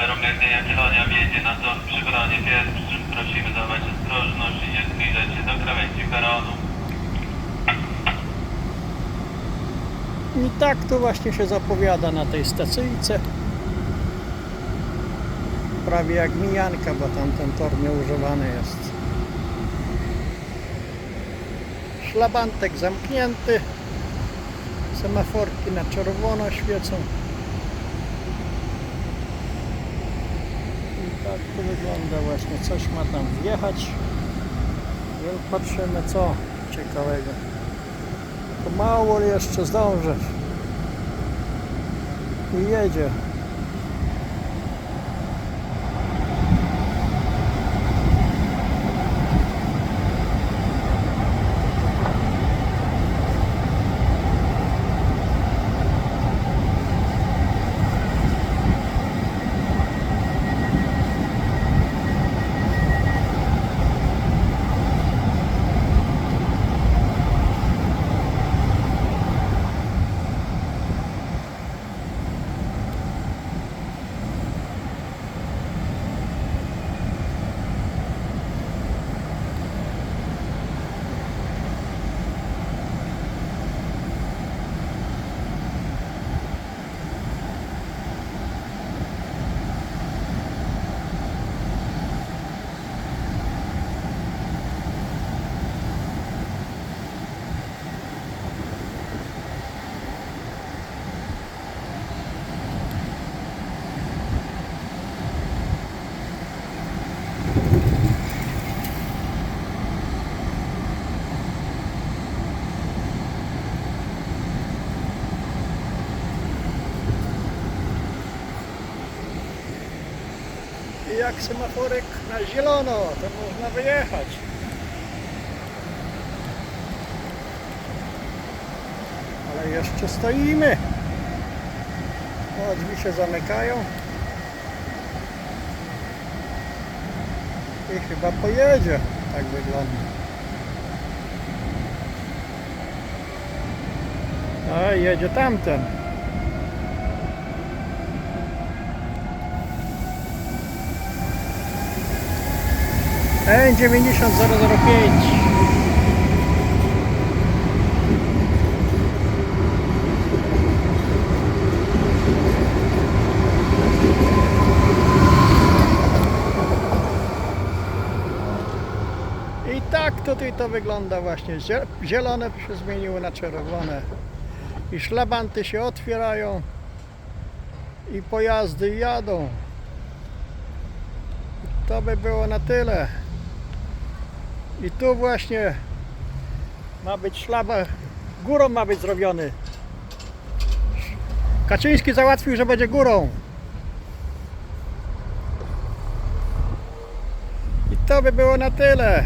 Zero Medy Jagiellonia wjedzie na tor przy bronie pierwszym. Prosimy zachować ostrożność i nie zbliżać się do krawędzi peronu. I tak to właśnie się zapowiada na tej stacyjce. Prawie jak mijanka, bo tamten tor nieużywany jest. Szlabantek zamknięty. Semaforki na czerwono świecą. I tak to wygląda właśnie. Coś ma tam wjechać. Więc patrzymy co ciekawego. Pomału jeszcze zdąży. I jedzie. Jak semaforek na zielono, to można wyjechać. Ale jeszcze stoimy. O, drzwi się zamykają. I chyba pojedzie. Tak wygląda. A, jedzie tamten. N90005 I tak tutaj to wygląda właśnie. Zie- Zielone się zmieniły na czerwone. I szlabanty się otwierają. I pojazdy jadą. To by było na tyle. I tu właśnie ma być szlabach, górą ma być zrobiony. Kaczyński załatwił, że będzie górą. I to by było na tyle.